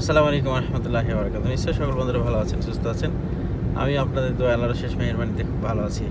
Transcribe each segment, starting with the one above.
আসসালামু আলাইকুম রহমতুল্লাহ বরকাত নিশ্চয়ই সকল বন্ধুরা ভালো আছেন, সুস্থ আছেন। আমি আপনাদের দোয়া আল্লাহর শেষ মেহরবানিতে খুব ভালো আছি।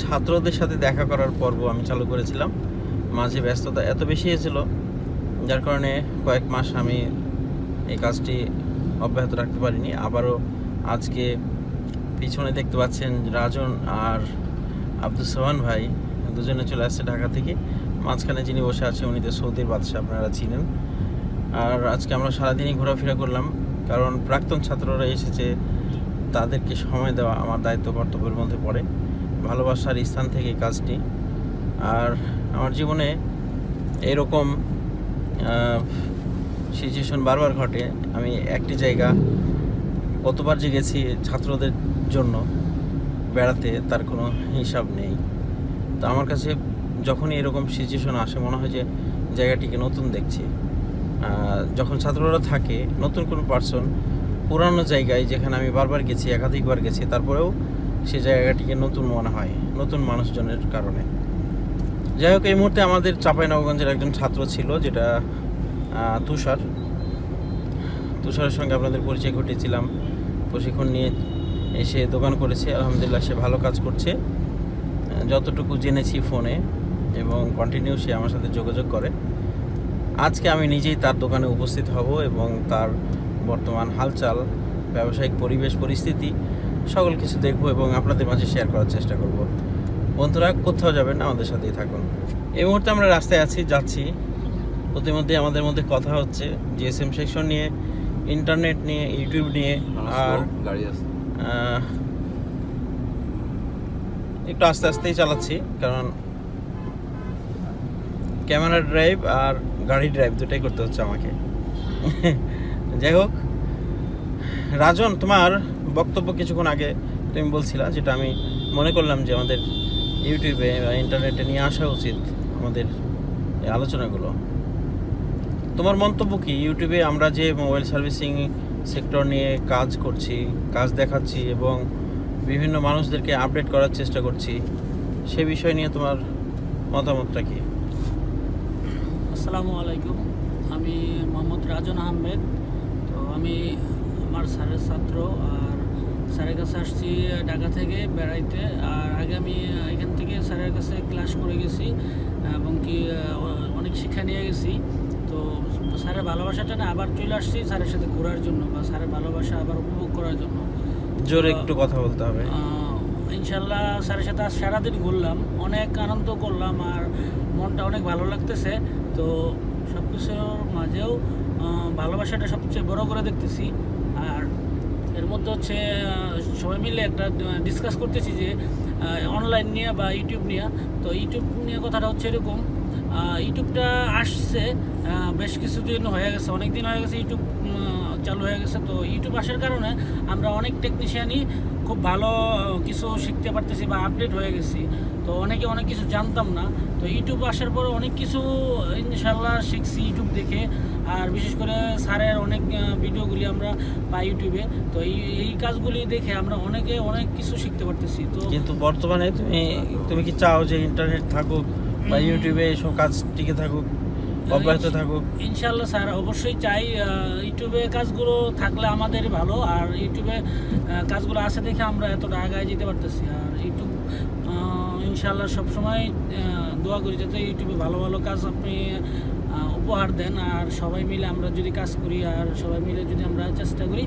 ছাত্রদের সাথে দেখা করার পর্ব আমি চালু করেছিলাম। মাঝে ব্যস্ততা এত বেশি হয়েছিল, যার কারণে কয়েক মাস আমি এই কাজটি অব্যাহত রাখতে পারিনি। আবারও আজকে পিছনে দেখতে পাচ্ছেন রাজন আর আব্দুল সোহান ভাই, দুজনে চলে আসছে ঢাকা থেকে। মাঝখানে যিনি বসে আছে, উনি তো সৌদির বাদশাহ, আপনারা চিনেন। আর আজকে আমরা সারাদিনই ঘোরাফেরা করলাম, কারণ প্রাক্তন ছাত্ররা এসেছে, তাদেরকে সময় দেওয়া আমার দায়িত্ব কর্তব্যের মধ্যে পড়ে, ভালোবাসার স্থান থেকে কাজটি। আর আমার জীবনে এরকম সিচুয়েশন বারবার ঘটে, আমি একটি জায়গা কতবার যে গেছি ছাত্রদের জন্য বেড়াতে তার কোনো হিসাব নেই। তো আমার কাছে যখনই এরকম সিচুয়েশন আসে, মনে হয় যে জায়গাটিকে নতুন দেখছি। যখন ছাত্ররা থাকে, নতুন কোনো পার্সন পুরানো জায়গায় যেখানে আমি বারবার গেছি, একাধিকবার গেছি, তারপরেও সে জায়গাটিকে নতুন মনে হয়, নতুন মানুষজনের কারণে। যাই হোক, এই মুহূর্তে আমাদের চাঁপাইনবাবগঞ্জের একজন ছাত্র ছিল, যেটা তুষার। তুষারের সঙ্গে আপনাদের পরিচয় ঘটিয়েছিলাম। প্রশিক্ষণ নিয়ে এসে দোকান করেছে। আলহামদুলিল্লাহ, সে ভালো কাজ করছে। যতটুকু জেনেছি ফোনে এবং কন্টিনিউ সে আমার সাথে যোগাযোগ করে। আজকে আমি নিজেই তার দোকানে উপস্থিত হব এবং তার বর্তমান হালচাল ব্যবসায়িক পরিবেশ পরিস্থিতি সকল কিছু দেখব এবং আপনাদের মাঝে শেয়ার করার চেষ্টা করব। বন্ধুরা কোথাও যাবেন না আমাদের সাথেই থাকুন। এই মুহূর্তে আমরা রাস্তায় আছি যাচ্ছি। প্রতিমধ্যে আমাদের মধ্যে কথা হচ্ছে জিএসএম সেকশন নিয়ে ইন্টারনেট নিয়ে ইউটিউব নিয়ে আর একটু আস্তে আস্তেই চালাচ্ছি কারণ ক্যামেরা ড্রাইভ আর গাড়ি ড্রাইভ দুটাই করতে হচ্ছে আমাকে। যাই হোক, রাজন, তোমার বক্তব্য কিছুক্ষণ আগে তুমি বলছিলা, যেটা আমি মনে করলাম যে আমাদের ইউটিউবে বা ইন্টারনেটে নিয়ে আসা উচিত আমাদের এই আলোচনাগুলো। তোমার মন্তব্য কি? ইউটিউবে আমরা যে মোবাইল সার্ভিসিং সেক্টর নিয়ে কাজ করছি, কাজ দেখাচ্ছি এবং বিভিন্ন মানুষদেরকে আপডেট করার চেষ্টা করছি, সে বিষয় নিয়ে তোমার মতামতটা কি? আসসালামু আলাইকুম। আমি মোহাম্মদ রাজন আহমেদ। তো আমি আমার স্যারের ছাত্র আর স্যারের কাছে আসছি ঢাকা থেকে বেড়াইতে। আর আগে আমি এখান থেকে স্যারের কাছে ক্লাস করে গেছি এবং কি অনেক শিক্ষা নিয়ে গেছি। তো স্যারের ভালোবাসাটা না আবার চলে আসছি স্যারের সাথে ঘোরার জন্য বা স্যারের ভালোবাসা আবার উপভোগ করার জন্য। জোরে একটু কথা বলতে হবে। ইনশাল্লাহ স্যারের সাথে আজ সারাদিন ঘুরলাম অনেক আনন্দ করলাম আর মনটা অনেক ভালো লাগতেছে। তো সব কিছুর মাঝেও ভালোবাসাটা সবচেয়ে বড় করে দেখতেছি। আর এর মধ্যে হচ্ছে সবাই মিলে একটা ডিসকাস করতেছি যে অনলাইন নিয়ে বা ইউটিউব নিয়ে। তো ইউটিউব নিয়ে কথাটা হচ্ছে এরকম ইউটিউবটা আসছে বেশ কিছুদিন হয়ে গেছে অনেক দিন হয়ে গেছে ইউটিউব চালু হয়ে গেছে। তো ইউটিউব আসার কারণে আমরা অনেক টেকনিশিয়ানই খুব ভালো কিছু শিখতে পারতেছি বা আপডেট হয়ে গেছি। তো অনেকে অনেক কিছু জানতাম না। তো ইউটিউব আসার পরে অনেক কিছু ইনশাল্লাহ শিখছি ইউটিউব দেখে। আর বিশেষ করে স্যারের অনেক ভিডিওগুলি আমরা পাই ইউটিউবে তো এই এই কাজগুলি দেখে আমরা অনেকে অনেক কিছু শিখতে পারতেছি। তো কিন্তু বর্তমানে তুমি তুমি কি চাও যে ইন্টারনেট থাকুক বা ইউটিউবে এসব কাজ টিকে থাকুক অব্যাহত থাকুক? ইনশাল্লাহ স্যার অবশ্যই চাই। ইউটিউবে কাজগুলো থাকলে আমাদের ভালো। আর ইউটিউবে কাজগুলো আছে দেখে আমরা এতটা আগায় যেতে পারতেছি। আর ইউটিউব ইনশাল্লাহ সবসময় দোয়া করি যাতে ইউটিউবে ভালো ভালো কাজ আপনি উপহার দেন। আর সবাই মিলে আমরা যদি কাজ করি, আর সবাই মিলে যদি আমরা চেষ্টা করি,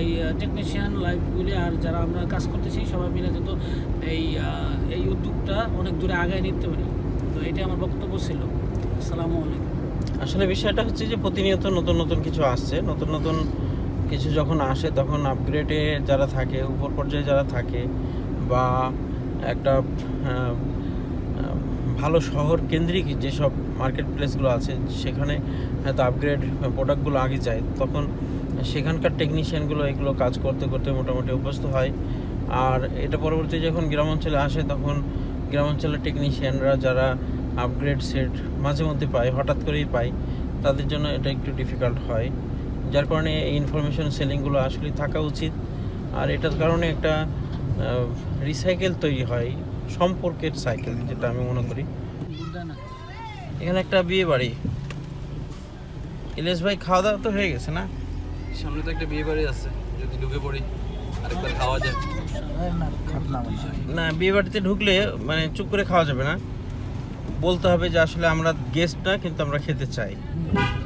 এই টেকনিশিয়ান লাইফগুলি আর যারা আমরা কাজ করতেছি, সবাই মিলে যত এই এই উদ্যোগটা অনেক দূরে আগায় নিতে পারি। তো এটা আমার বক্তব্য ছিল। আসসালামু আলাইকুম। আসলে বিষয়টা হচ্ছে যে, প্রতিনিয়ত নতুন নতুন কিছু আসছে। নতুন নতুন কিছু যখন আসে, তখন আপগ্রেডে যারা থাকে, উপর পর্যায়ে যারা থাকে, বা একটা ভালো শহর কেন্দ্রিক যেসব মার্কেট প্লেসগুলো আছে, সেখানে হয়তো আপগ্রেড প্রোডাক্টগুলো আগে যায়, তখন সেখানকার টেকনিশিয়ানগুলো এগুলো কাজ করতে করতে মোটামুটি অভ্যস্ত হয়। আর এটা পরবর্তী যখন গ্রাম অঞ্চলে আসে, তখন গ্রাম অঞ্চলের টেকনিশিয়ানরা যারা আপগ্রেড সেট মাঝে মধ্যে পায়, হঠাৎ করেই পায়, তাদের জন্য এটা একটু ডিফিকাল্ট হয়। যার কারণে এই ইনফরমেশন সেলিংগুলো আসলে থাকা উচিত। আর এটার কারণে একটা রিসাইকেল তৈরি হয়। সম্পর্কের সাইকেল যেটা আমি মনে করি। এখানে একটা বিয়ে বাড়ি। ইলিশ ভাই খাওয়া দাওয়া তো হয়ে গেছে না? সামনে তো একটা বিয়ে বাড়ি আছে যদি ঢুকে পড়ি আরেকবার খাওয়া যায়। না বিয়ে বাড়িতে ঢুকলে মানে চুপ করে খাওয়া যাবে না। বলতে হবে যে আসলে আমরা গেস্ট না কিন্তু আমরা খেতে চাই।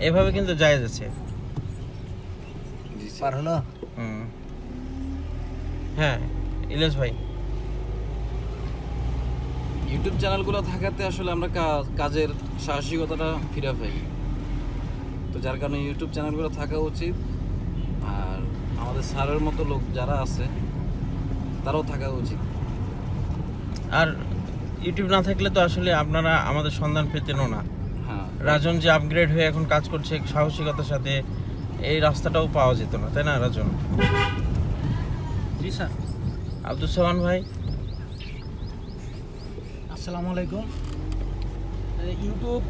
এভাবে কিন্তু জায়েজ আছে পার হলো? হ্যাঁ ইলেশ ভাই। ইউটিউব চ্যানেলগুলো থাকাতে আসলে আমরা কাজের সাহসিকতাটা ফিরে পাই। তো যার কারণে ইউটিউব চ্যানেলগুলো থাকা উচিত। আর আমাদের স্যারের মতো লোক যারা আছে তারাও থাকা উচিত। আর ইউটিউব না থাকলে তো আসলে আপনারা আমাদের সন্ধান পেতেনও না। হ্যাঁ। রাজন যে আপগ্রেড হয়ে এখন কাজ করছে সাহসিকতার সাথে এই রাস্তাটাও পাওয়া যেত না তাই না রাজন? জি স্যার। আব্দুল সামান ভাই? আসসালামু আলাইকুম। ইউটিউব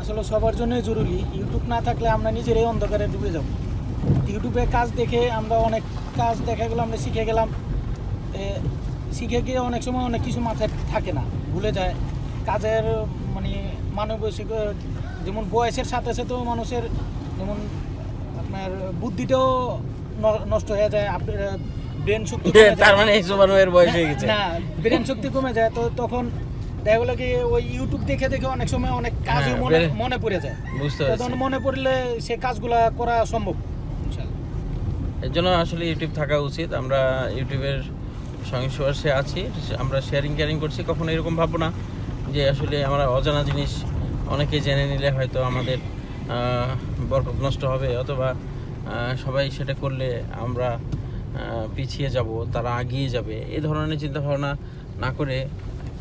আসলে সবার জন্যই জরুরি। ইউটিউব না থাকলে আমরা নিজেরাই অন্ধকারে ডুবে যাব। ইউটিউবে কাজ দেখে আমরা অনেক কাজ দেখা গেলো আমরা শিখে গেলাম। শিখে গিয়ে অনেক সময় অনেক কিছু মাথায় থাকে না ভুলে যায়। কাজের মানে মানবৈশিক যেমন বয়সের সাথে সাথেও মানুষের যেমন আপনার বুদ্ধিটাও নষ্ট হয়ে যায় আপনার ব্রেন শক্তি। তার মানে এই ভাইয়ের বয়স হয়ে গেছে। না ব্রেন শক্তি কমে যায়। তো তখন দেখা গেলো কি ওই ইউটিউব দেখে দেখে অনেক সময় অনেক কাজই হ্যাঁ, মনে মনে পড়ে যায়। বুঝতে তখন মনে পড়লে সে কাজগুলা করা সম্ভব। এর জন্য আসলে ইউটিউব থাকা উচিত। আমরা ইউটিউবের সংস্পর্শে আছি। আমরা শেয়ারিং কেয়ারিং করছি। কখনো এরকম ভাববো না যে আসলে আমরা অজানা জিনিস অনেকে জেনে নিলে হয়তো আমাদের বরকত নষ্ট হবে অথবা সবাই সেটা করলে আমরা পিছিয়ে যাব তারা এগিয়ে যাবে। এই ধরনের চিন্তাভাবনা না করে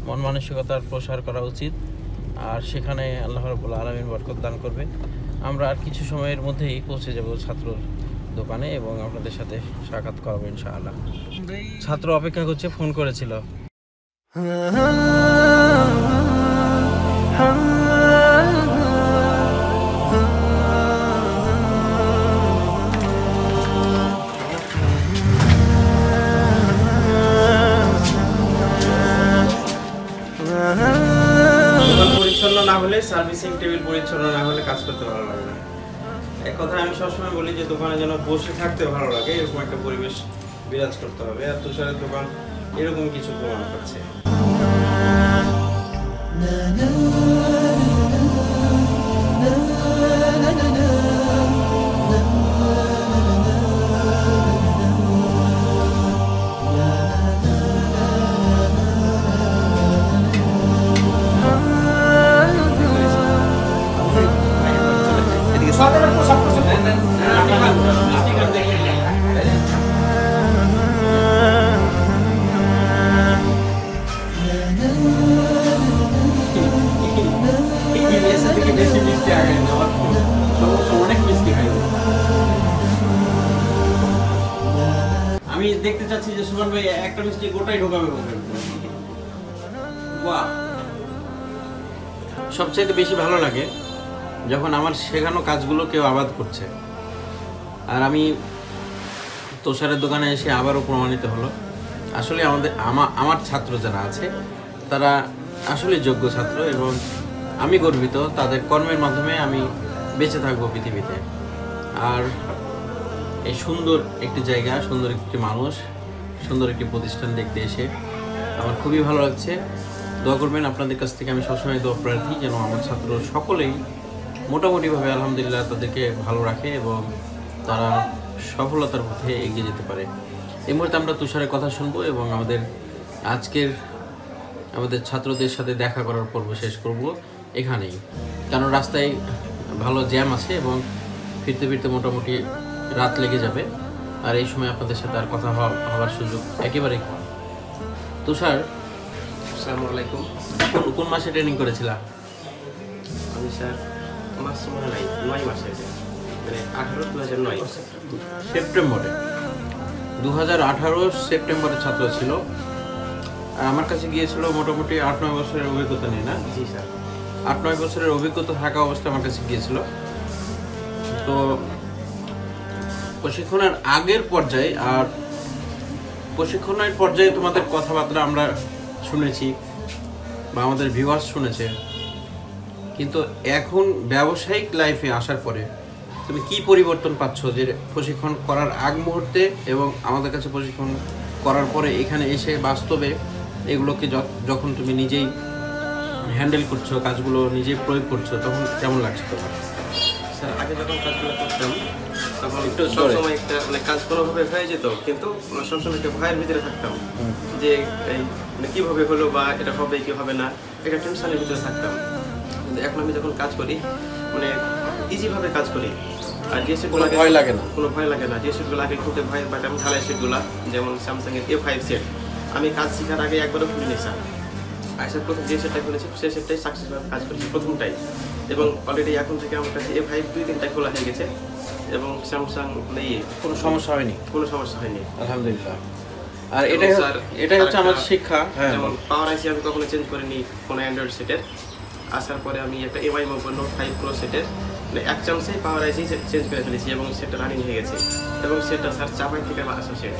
মন মানসিকতার প্রসার করা উচিত। আর সেখানে আল্লাহ রবুল্লা আলমিন বরকত দান করবে আমরা আর কিছু সময়ের মধ্যেই পৌঁছে যাব ছাত্র দোকানে এবং আপনাদের সাথে সাক্ষাৎ করাবো ইনশাআল্লাহ। ছাত্র অপেক্ষা করছে ফোন করেছিল। না হলে সার্ভিসিং টেবিল পরিচ্ছন্ন না হলে কাজ করতে ভালো লাগে না। এক কথা আমি সবসময় বলি যে দোকানে যেন বসে থাকতে ভালো লাগে, এরকম একটা পরিবেশ বিরাজ করতে হবে। আর তুষারের দোকান এরকম কিছু প্রমাণ করছে গোটাই ঢোকাবে সবচাইতে বেশি ভালো লাগে যখন আমার শেখানো কাজগুলো কেউ আবাদ করছে। আর আমি তোষারের দোকানে এসে আবারও প্রমাণিত হলো। আসলে আমাদের, আমা, আমার ছাত্র যারা আছে, তারা আসলে যোগ্য ছাত্র এবং আমি গর্বিত, তাদের কর্মের মাধ্যমে আমি বেঁচে থাকব পৃথিবীতে। আর এই সুন্দর একটি জায়গা, সুন্দর একটি মানুষ সুন্দর একটি প্রতিষ্ঠান দেখতে এসে আমার খুবই ভালো লাগছে। দোয়া করবেন আপনাদের কাছ থেকে আমি সবসময় দোয়া প্রার্থী যেন আমার ছাত্র সকলেই মোটামুটিভাবে আলহামদুলিল্লাহ তাদেরকে ভালো রাখে এবং তারা সফলতার পথে এগিয়ে যেতে পারে। এই মুহূর্তে আমরা তুষারের কথা শুনব এবং আমাদের আজকের আমাদের ছাত্রদের সাথে দেখা করার পর্ব শেষ করব এখানেই। কারণ রাস্তায় ভালো জ্যাম আছে এবং ফিরতে ফিরতে মোটামুটি রাত লেগে যাবে। আর এই সময় আপনাদের সাথে আর কথা হওয়ার সুযোগ একেবারেই কম। তুষার আসসালামু আলাইকুম। কোন কোন মাসে ট্রেনিং করেছিলা আমি স্যার মাস মনে নাই নয় মাসে। মানে আঠারো দু হাজার নয়। সেপ্টেম্বরে। দু হাজার আঠারো সেপ্টেম্বরে ছাত্র ছিল। আর আমার কাছে গিয়েছিল মোটামুটি আট নয় বছরের অভিজ্ঞতা নিয়ে না? জি স্যার। আট নয় বছরের অভিজ্ঞতা থাকা অবস্থায় আমার কাছে গিয়েছিল। তো প্রশিক্ষণের আগের পর্যায়ে আর প্রশিক্ষণের পর্যায়ে তোমাদের কথাবার্তা আমরা শুনেছি বা আমাদের ভিউয়ার্স শুনেছে। কিন্তু এখন ব্যবসায়িক লাইফে আসার পরে তুমি কি পরিবর্তন পাচ্ছ যে প্রশিক্ষণ করার আগ মুহূর্তে এবং আমাদের কাছে প্রশিক্ষণ করার পরে এখানে এসে বাস্তবে এগুলোকে যখন তুমি নিজেই হ্যান্ডেল করছ, কাজগুলো নিজেই প্রয়োগ করছ, তখন কেমন লাগছে তোমার? স্যার, আগে যখন কাজগুলো করতাম তখন একটু সবসময় একটা মানে কাজ কোনোভাবে হয়ে যেত কিন্তু সবসময় একটা ভয়ের ভিতরে থাকতাম। যে এই মানে কীভাবে হলো বা এটা হবে কি হবে না একটা টেনশনের ভিতরে থাকতাম। কিন্তু এখন আমি যখন কাজ করি মানে ইজিভাবে কাজ করি আর যে সেটগুলো ভয় লাগে না। কোনো ভয় লাগে না। যে সেটগুলো আগে খুঁজে ভয় বাট আমি ঢালাই সেটগুলো যেমন স্যামসাংয়ের এ ফাইভ সেট আমি কাজ শেখার আগে একবারও খুলিনি স্যার আসার প্রথম যে সেটটা খুলেছি সে সেটটাই সাকসেসভাবে কাজ করেছি প্রথমটাই। এবং অলরেডি এখন থেকে আমার কাছে এ ফাইভ দুই তিনটা খোলা হয়ে গেছে। এবং স্যামসাং নেই। কোনো সমস্যা হয়নি? কোনো সমস্যা হয়নি। আলহামদুলিল্লাহ। আর এবং এটাই এটাই হচ্ছে আমার শিক্ষা। হ্যাঁ। যেমন পাওয়ার আইসি আমি কখনো চেঞ্জ করিনি কোনো অ্যান্ড্রয়েড সেটের আসার পরে আমি একটা MI mobile note five pro সেটের এক পাওয়ার আইসি চেঞ্জ করে ফেলেছি এবং সেটা রানিং হয়ে গেছে। এবং সেটা স্যার চাপাই থেকে আসা সেট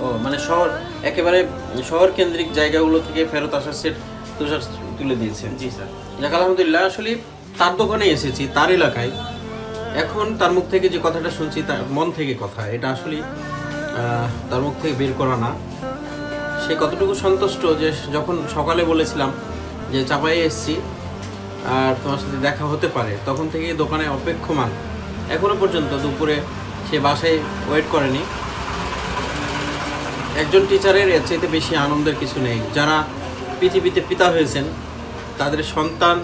ও মানে শহর একেবারে শহর কেন্দ্রিক জায়গাগুলো থেকে ফেরত আসার সেট তুষার তুলে দিয়েছে। জি স্যার। আলহামদুলিল্লাহ আসলে তার দোকানে এসেছি তার এলাকায়। এখন তার মুখ থেকে যে কথাটা শুনছি, তার মন থেকে কথা, এটা আসলে তার মুখ থেকে বের করা না। সে কতটুকু সন্তুষ্ট যে যখন সকালে বলেছিলাম যে চাপাই এসছি আর তোমার সাথে দেখা হতে পারে, তখন থেকে দোকানে অপেক্ষমান। এখনও পর্যন্ত দুপুরে সে বাসায় ওয়েট করেনি। একজন টিচারের এর চাইতে বেশি আনন্দের কিছু নেই। যারা পৃথিবীতে পিতা হয়েছেন, তাদের সন্তান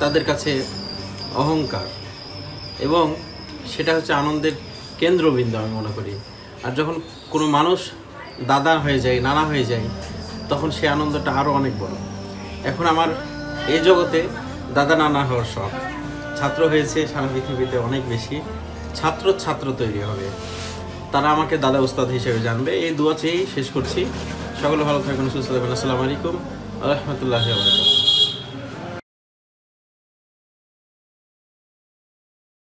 তাদের কাছে অহংকার। এবং সেটা হচ্ছে আনন্দের কেন্দ্রবিন্দু আমি মনে করি। আর যখন কোনো মানুষ দাদা হয়ে যায়, নানা হয়ে যায়, তখন সে আনন্দটা আরও অনেক বড়। এখন আমার এই জগতে দাদা, নানা হওয়ার শখ। ছাত্র হয়েছে, সারা পৃথিবীতে অনেক বেশি। ছাত্র ছাত্র তৈরি হবে। তারা আমাকে দাদা উস্তাদ হিসেবে জানবে। এই দোয়া চেয়েই শেষ করছি। সকলে ভালো থাকবেন সুস্থ থাকবেন আসসালামু আলাইকুম। রহমতুল্লাহ